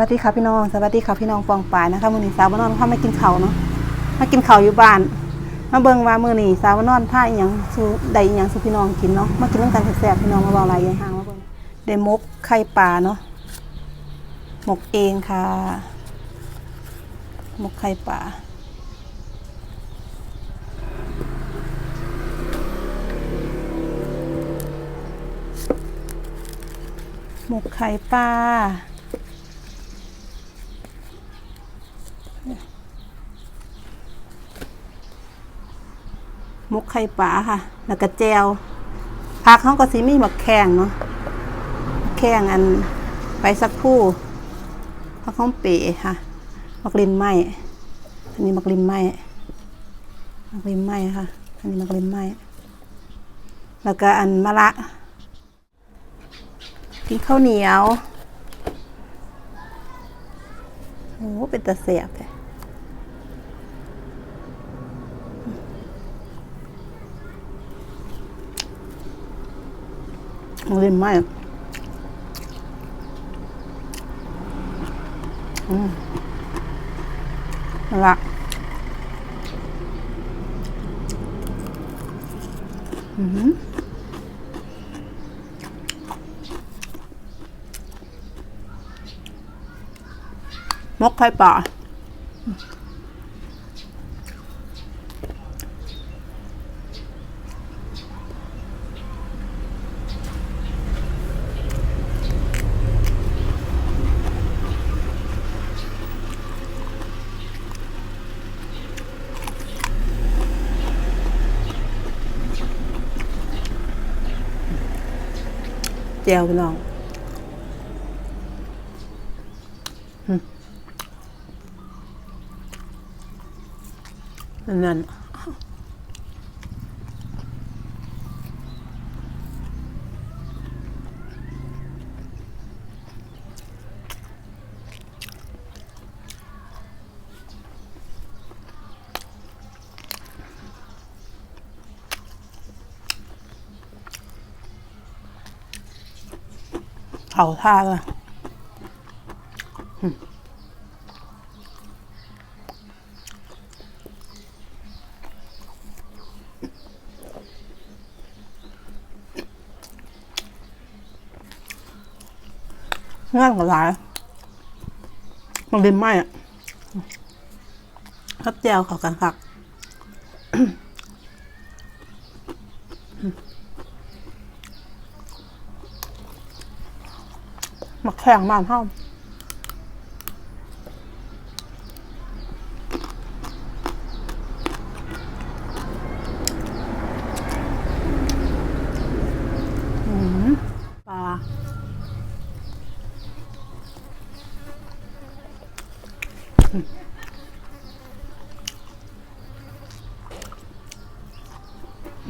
วัสดีค่ะพี่น้อง สวัสดีค่ะพี่น้องปองป่ายนะคะมือนี้สาวบ้านนอนเข้ามากินเขาเนาะมากินเขาอยู่บ้านมาเบิ่งว่ามือนี้สาวบ้านนอนผ้าอีหยังสู่ได้อีหยังสูพี่น้องกินเนาะมากินน้ำกันแซ่บๆพี่น้องมาเว้าหลายอย่างห่างมาเบิ่งได้หมกไข่ปลาเนาะหมกเองค่ะหมกไข่ปลาหมกไข่ปลา มกไข่ปลาค่ะ แล้วก็แจวผักเขาก็สิมีหมักแข้งเนาะแข้งอันไปสักผู้ผักข้องเป๋ค่ะหมักลินไหมอันนี้หมักลินไหมหมักลินไหมค่ะ อันนี้หมักลินไหมแล้วก็อันมะระกินข้าวเหนียวโอ้เป็นตะเสียบเลย มันเล่นไหมอืมนั่นละอือหือมกไข่ป่า แจวพี่น้องนั่นั่น เขาท่าเลยอืมงานกับหลายมันเป็นไหมอะครับแจวเขากันคัก มาแข่งบ้านเฮาอืมปลา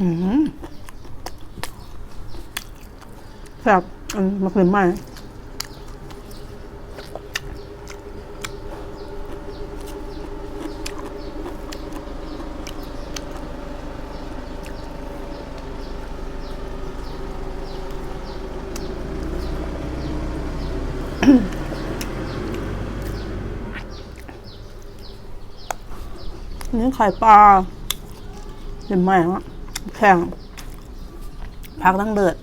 อืมแซ่บอันมะเขือไหม นี่ไข่ปลาเห็นไหมวะแข็งพักตั้งเดือด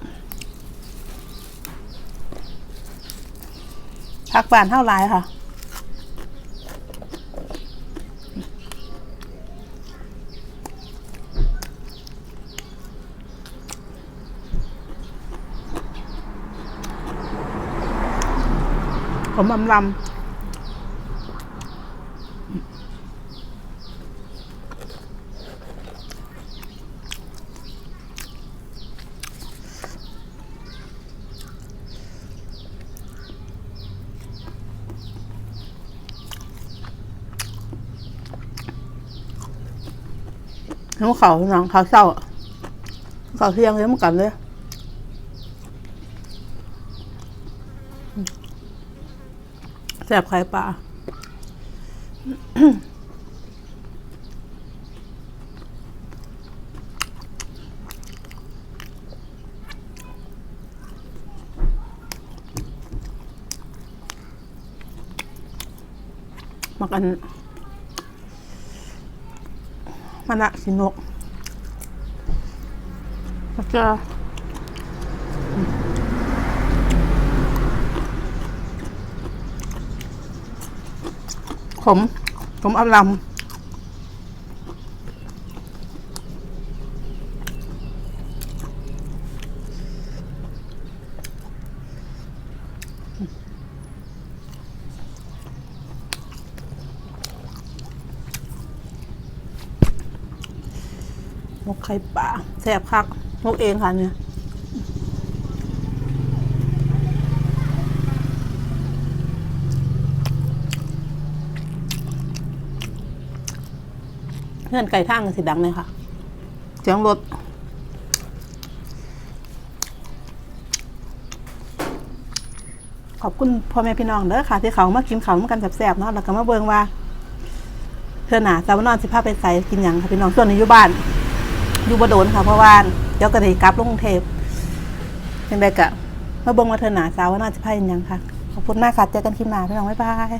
พักบานเท่าไรค่ะ ผมอำลำน้ำเขาน้องเขาเศร้าเขาเที่ยงเลยมันกันเลย บไข่ปลามักอันมันละสินกแล้วก็ ขม ขมอำลำมกไข่ป่าแซ่บคักมกเองค่ะเนี่ย เพื่อนไก่ท่างกันสิดังเลยค่ะเสียงรถขอบคุณพ่อแม่พี่น้องเด้อค่ะ ที่เขามากินเขามากันแซ่บๆเนาะแล้วก็มาเบิ่งว่าเธอหนาสาวนอนสิพาไปใส่กินหยังค่ะพี่น้องส่วนนี้อยู่บ้าน อยู่บโดนค่ะเพราะว่าเดี๋ยวก็ได้กลับลงกรุงเทพยังไงกะมาเบงมาเธอหนาสาวว่าน่าจะพายันยังค่ะขอบคุณมากค่ะเจอกันคลิปหน้าพี่น้องบ๊ายบาย